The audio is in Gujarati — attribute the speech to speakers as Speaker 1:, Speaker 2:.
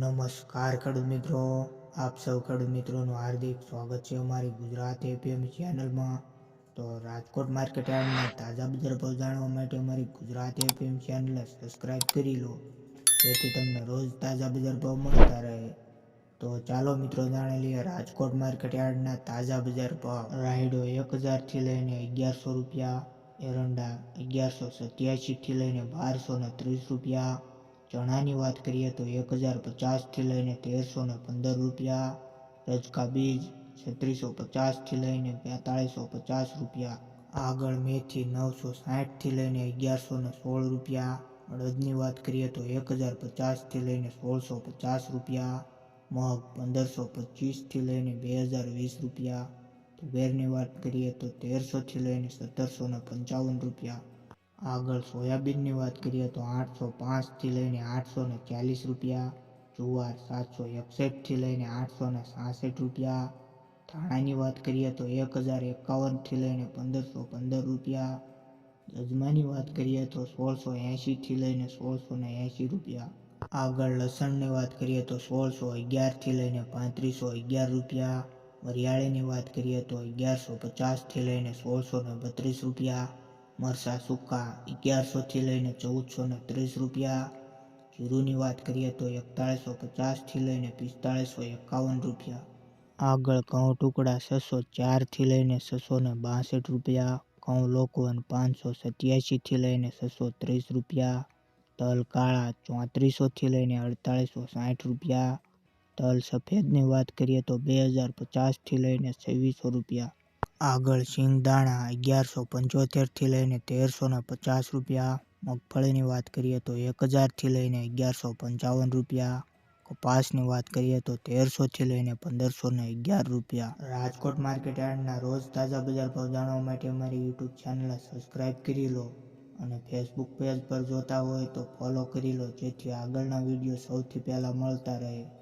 Speaker 1: નમસ્કાર ખેડૂત મિત્રો, આપ સૌ ખેડૂત મિત્રોનું હાર્દિક સ્વાગત છે અમારી ગુજરાત એપીએમ ચેનલમાં. તો રાજકોટ માર્કેટ યાર્ડના તાજા બજાર ભાવ જાણવા માટે અમારી ગુજરાત એપીએમ ચેનલને સબસ્ક્રાઇબ કરી લો, જેથી તમને રોજ તાજા બજાર ભાવ મળતા રહે. તો ચાલો મિત્રો જાણી લઈએ રાજકોટ માર્કેટ યાર્ડના તાજા બજાર ભાવ. રાયડો એક હજારથી લઈને અગિયારસો રૂપિયા, એરંડા અગિયારસો સત્યાસીથી લઈને બારસો ને ત્રીસ રૂપિયા ચણાની વાત કરીએ તો એક હજાર પચાસથી લઈને તેરસો ને પંદર રૂપિયા, રજકા બીજ છત્રીસો પચાસથી લઈને બેતાળીસો પચાસ રૂપિયા, આગળ મેથી નવસો સાઠથી લઈને અગિયારસો ને સોળ રૂપિયા, અડદની વાત કરીએ તો એક હજાર પચાસથી લઈને સોળસો પચાસ રૂપિયા, મગ પંદરસો પચીસથી લઈને બે હજાર વીસ રૂપિયા, તુવેરની વાત કરીએ તો તેરસોથી લઈને સત્તરસો ને પંચાવન રૂપિયા આગળ સોયાબીનની વાત કરીએ તો આઠસો પાંચથી લઈને આઠસો ને ચાલીસ રૂપિયા, જુવાર સાતસો એકસઠથી લઈને આઠસો ને સાસઠ રૂપિયા. ધાણાની વાત કરીએ તો એક હજાર એકાવનથી લઈને પંદરસો પંદર રૂપિયા. અજમાની વાત કરીએ તો સોળસો એંશીથી લઈને સોળસો ને એંશી રૂપિયા. આગળ લસણની વાત કરીએ તો સોળસો અગિયારથી લઈને પાંત્રીસો અગિયાર રૂપિયા. વરિયાળીની વાત કરીએ તો અગિયારસો પચાસથી લઈને સોળસો ને બત્રીસ રૂપિયા. મરસા સૂકા અગિયારસોથી લઈને ચૌદસો ને ત્રીસ રૂપિયા. જીરુની વાત કરીએ તો એકતાળીસો પચાસથી લઈને પિસ્તાળીસો એકાવન રૂપિયા. આગળ ઘઉં ટુકડા છસો ચારથી લઈને છસો ને બાસઠ રૂપિયા. ઘઉં લોકવન પાંચસો સત્યાસીથી લઈને છસો ત્રીસ રૂપિયા. તલ કાળા ચોત્રીસોથી લઈને અડતાળીસો સાઠ રૂપિયા. તલ સફેદની વાત કરીએ તો બે હજાર પચાસથી લઈને છવ્વીસો રૂપિયા. આગળ સિંગદાણા અગિયારસો પંચોતેરથી લઈને તેરસો ને પચાસ રૂપિયા. મગફળીની વાત કરીએ તો એક હજારથી લઈને અગિયારસો પંચાવન રૂપિયા. કપાસની વાત કરીએ તો તેરસોથી લઈને પંદરસો ને અગિયાર રૂપિયા. રાજકોટ માર્કેટ યાર્ડના રોજ તાજા બજાર ભાવ જાણવા માટે અમારી યુટ્યુબ ચેનલને સબસ્ક્રાઇબ કરી લો અને ફેસબુક પેજ પર જોતા હોય તો ફોલો કરી લો, જેથી આગળના વીડિયો સૌથી પહેલાં મળતા રહે.